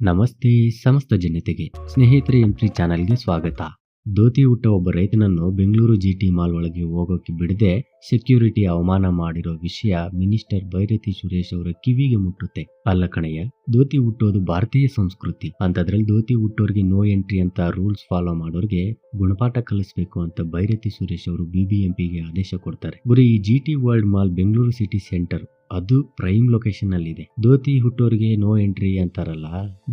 ನಮಸ್ತೆ ಸಮಸ್ತ ಜನತೆಗೆ ಸ್ನೇಹಿತರೆ ಎಂಟ್ರಿ ಚಾನೆಲ್ಗೆ ಸ್ವಾಗತ. ಧೋತಿ ಹುಟ್ಟ ಒಬ್ಬ ರೈತನನ್ನು ಬೆಂಗಳೂರು ಜಿಟಿ ಮಾಲ್ ಒಳಗೆ ಹೋಗೋಕೆ ಬಿಡದೆ ಸೆಕ್ಯೂರಿಟಿ ಅವಮಾನ ಮಾಡಿರೋ ವಿಷಯ ಮಿನಿಸ್ಟರ್ ಭೈರತಿ ಸುರೇಶ್ ಅವರ ಕಿವಿಗೆ ಮುಟ್ಟುತ್ತೆ. ಅಲ್ಲ ಕಣಯ್ಯ, ಧೋತಿ ಹುಟ್ಟೋದು ಭಾರತೀಯ ಸಂಸ್ಕೃತಿ. ಅಂತದ್ರಲ್ಲಿ ಧೋತಿ ಹುಟ್ಟೋರಿಗೆ ನೋ ಎಂಟ್ರಿ ಅಂತ ರೂಲ್ಸ್ ಫಾಲೋ ಮಾಡೋರಿಗೆ ಗುಣಪಾಠ ಕಲಿಸಬೇಕು ಅಂತ ಭೈರತಿ ಸುರೇಶ್ ಅವರು ಬಿಬಿಎಂಪಿಗೆ ಆದೇಶ ಕೊಡ್ತಾರೆ. ಗುರಿ ಈ GT world mall Bengaluru city centre ಅದು ಪ್ರೈಮ್ ಲೊಕೇಶನ್ ಅಲ್ಲಿ ಇದೆ ಧೋತಿ ಹುಟ್ಟೋರಿಗೆ ನೋ ಎಂಟ್ರಿ ಅಂತಾರಲ್ಲ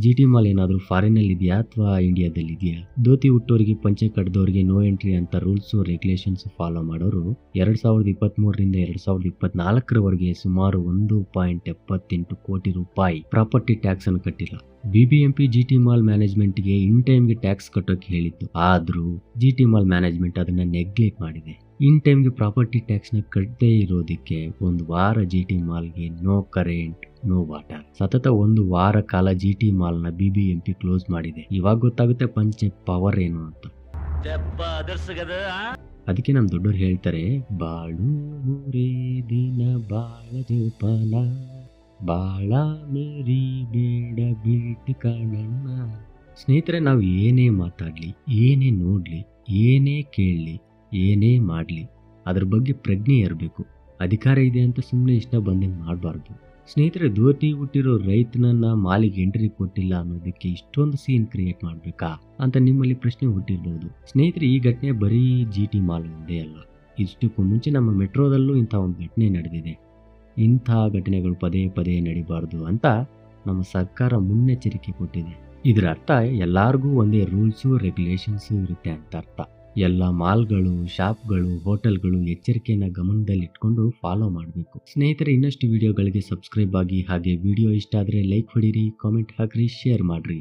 ಜಿ ಟಿ ಮಾಲ್ ಏನಾದ್ರು ಫಾರಿನ್ ಅಲ್ಲಿ ಇದೆಯಾ ಅಥವಾ ಇಂಡಿಯಾದಲ್ಲಿ ಇದೆಯಾ ಧೋತಿ ಹುಟ್ಟೋರಿಗೆ ಪಂಚೆ ಕಡ್ದವ್ರಿಗೆ ನೋ ಎಂಟ್ರಿ ಅಂತ ರೂಲ್ಸ್ ರೆಗ್ಯುಲೇಷನ್ಸ್ ಫಾಲೋ ಮಾಡೋರು ಎರಡ್ ಸಾವಿರದ ಇಪ್ಪತ್ತ್ ಮೂರರಿಂದ ಎರಡ್ ಸಾವಿರದ ಇಪ್ಪತ್ನಾಲ್ಕರವರೆಗೆ ಸುಮಾರು ಒಂದು ಪಾಯಿಂಟ್ ಎಪ್ಪತ್ತೆಂಟು ಕೋಟಿ ರೂಪಾಯಿ ಪ್ರಾಪರ್ಟಿ ಟ್ಯಾಕ್ಸ್ ಅನ್ನು ಕಟ್ಟಿಲ್ಲ. ಬಿಬಿಎಂಪಿ ಜಿ ಟಿ ಮಾಲ್ ಮ್ಯಾನೇಜ್ಮೆಂಟ್ಗೆ ಇನ್ ಟೈಮ್ಗೆ ಟ್ಯಾಕ್ಸ್ ಕಟ್ಟೋಕೆ ಹೇಳಿತ್ತು. ಆದ್ರೂ ಜಿ ಟಿ ಮಾಲ್ ಮ್ಯಾನೇಜ್ಮೆಂಟ್ ಅದನ್ನ ನೆಗ್ಲೆಕ್ಟ್ ಮಾಡಿದೆ. ಇನ್ ಟೈಮ್ಗೆ ಪ್ರಾಪರ್ಟಿ ಟ್ಯಾಕ್ಸ್ನ ಕಟ್ಟದೇ ಇರೋದಕ್ಕೆ ಒಂದು ವಾರ ಜಿ ಟಿ ಮಾಲ್ಗೆ ನೋ ಕರೆಂಟ್ ನೋ ವಾಟರ್. ಸತತ ಒಂದು ವಾರ ಕಾಲ G T ಮಾಲ್ನ B B M P close ಮಾಡಿದೆ. ಇವಾಗ ಗೊತ್ತಾಗುತ್ತೆ ಪಂಚೆ ಪವರ್ ಏನು ಅಂತ. ಅದಕ್ಕೆ ನಮ್ಮ ದೊಡ್ಡವ್ರು ಹೇಳ್ತಾರೆ ಬಾಳು ಮೂರೇ ದಿನ ಬಾಳ ಜೋಪಾನ. ಬಾಳ ಮೇರಿ ಬೇಡ ಬೀಟಿ ಕಾಣಣ್ಣ. ಸ್ನೇಹಿತರೆ ನಾವು ಏನೇ ಮಾತಾಡಲಿ ಏನೇ ನೋಡಲಿ ಏನೇ ಕೇಳಲಿ ಏನೇ ಮಾಡಲಿ, ಅದ್ರ ಬಗ್ಗೆ ಪ್ರಜ್ಞೆ ಇರಬೇಕು. ಅಧಿಕಾರ ಇದೆ ಅಂತ ಸುಮ್ಮನೆ ಇಷ್ಟ ಬಂದಂಗೆ ಮಾಡಬಾರ್ದು. ಸ್ನೇಹಿತರೆ, ಧೋತಿ ಹುಟ್ಟಿರೋ ರೈತನನ್ನ ಮಾಲಿಗೆ ಎಂಟ್ರಿ ಕೊಟ್ಟಿಲ್ಲ ಅನ್ನೋದಕ್ಕೆ ಇಷ್ಟೊಂದು ಸೀನ್ ಕ್ರಿಯೇಟ್ ಮಾಡಬೇಕಾ ಅಂತ ನಿಮ್ಮಲ್ಲಿ ಪ್ರಶ್ನೆ ಹುಟ್ಟಿರ್ಬೋದು. ಸ್ನೇಹಿತರೆ, ಈ ಘಟನೆ ಬರೀ ಜಿ ಟಿ ಮಾಲ್ ಒಂದೇ ಅಲ್ಲ. ಇಷ್ಟಕ್ಕೂ ಮುಂಚೆ ನಮ್ಮ ಮೆಟ್ರೋದಲ್ಲೂ ಇಂಥ ಒಂದು ಘಟನೆ ನಡೆದಿದೆ. ಇಂಥ ಘಟನೆಗಳು ಪದೇ ಪದೇ ನಡಿಬಾರ್ದು ಅಂತ ನಮ್ಮ ಸರ್ಕಾರ ಮುನ್ನೆಚ್ಚರಿಕೆ ಕೊಟ್ಟಿದೆ. ಇದರ ಅರ್ಥ ಎಲ್ಲಾರ್ಗೂ ಒಂದೇ ರೂಲ್ಸು ರೆಗ್ಯುಲೇಷನ್ಸು ಇರುತ್ತೆ ಅಂತ ಅರ್ಥ ಎಲ್ಲ ಮಾಲ್ಗಳು, ಶಾಪ್ಗಳು, ಹೋಟೆಲ್ಗಳು ಎಚ್ಚರಿಕೆಯನ್ನ ಗಮನದಲ್ಲಿಟ್ಕೊಂಡು ಫಾಲೋ ಮಾಡಬೇಕು. ಸ್ನೇಹಿತರೆ, ಇನ್ನಷ್ಟು ವಿಡಿಯೋಗಳಿಗೆ ಸಬ್ಸ್ಕ್ರೈಬ್ ಆಗಿ ಹಾಗೆ ವಿಡಿಯೋ ಇಷ್ಟ ಆದರೆ ಲೈಕ್ ಹೊಡೀರಿ, ಕಾಮೆಂಟ್ ಹಾಕ್ರಿ, ಶೇರ್ ಮಾಡ್ರಿ.